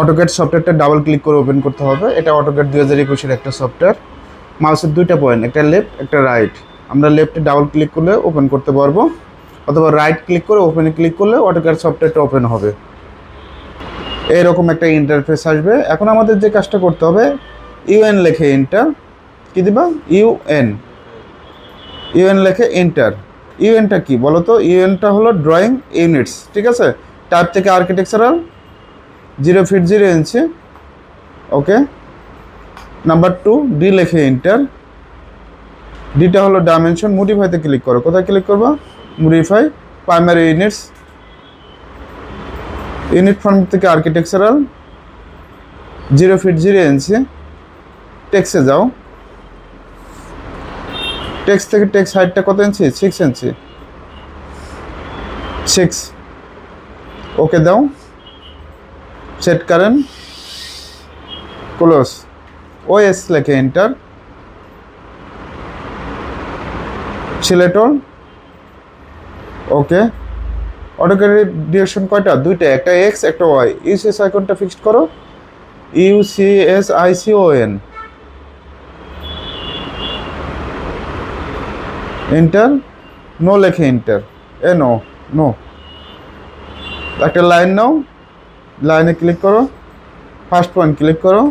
AutoCAD সফটওয়্যারটা double click করে open করতে হবে। এটা অটোক্যাট দুই হাজার একুশের একটা সফটওয়্যার মাউসের দুইটা পয়েন্ট একটা লেফট একটা রাইট আমরা লেফটে ডাবল ক্লিক করলে ওপেন করতে পারব। অথবা রাইট ক্লিক করে ওপেনে ক্লিক করলে অটোক্যাট সফটওয়্যারটা ওপেন হবে। এরকম একটা ইন্টারফেস আসবে। এখন আমাদের যে কাজটা করতে হবে ইউএন লেখে এন্টার কী দিবা? ইউএন ইউএন লেখে এন্টার ইউএনটা কি? বলো তো ইউএনটা হলো ড্রয়িং ইউনিটস ঠিক আছে? টাইপ থেকে architectural zero feet zero inch, okay? Number two D লেখে এন্টার ডিটা হলো ডাইমেনশন মডিফাইতে ক্লিক করো। কোথায় ক্লিক করবা? Modify primary units unit form থেকে architectural zero feet zero inch টেক্সে যাও। টেক্স থেকে টেক্স হাইটটা কত ইঞ্চি সিক্স ইঞ্চি সিক্স ওকে দাও। Set current close. ওএস লেখে এন্টার সিলেটর ওকে অটোক্যাডের ডিরেকশন কয়টা? দুইটা, একটা এক্স একটা ওয়াই ইউসিএস আইকনটা ফিক্সড করো। UCS I C O N enter no লেখে এন্টার এ নো নো একটা লাইন নাও। লাইনে ক্লিক করো। ফার্স্ট পয়েন্ট ক্লিক করো।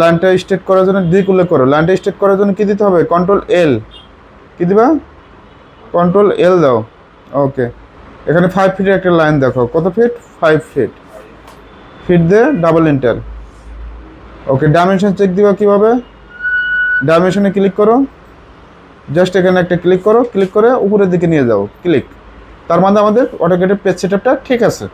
লাইনটা স্টেট করার জন্য দিক উল্লেখ করো। লাইনটা স্টেট করার জন্য কী দিতে হবে? কন্ট্রোল এল কী দিবা? কন্ট্রোল এল দাও। ওকে এখানে ফাইভ ফিটের একটা লাইন দেখো। কত ফিট ফাইভ ফিট ফিট দিয়ে double enter okay dimension check দিবা কীভাবে? ডাইমেনশনে ক্লিক করো। জাস্ট এখানে একটা ক্লিক করো। ক্লিক করে উপরের দিকে নিয়ে যাও। ক্লিক তার মানে আমাদের অটোকেটের পেজ সেটআপটা ঠিক আছে।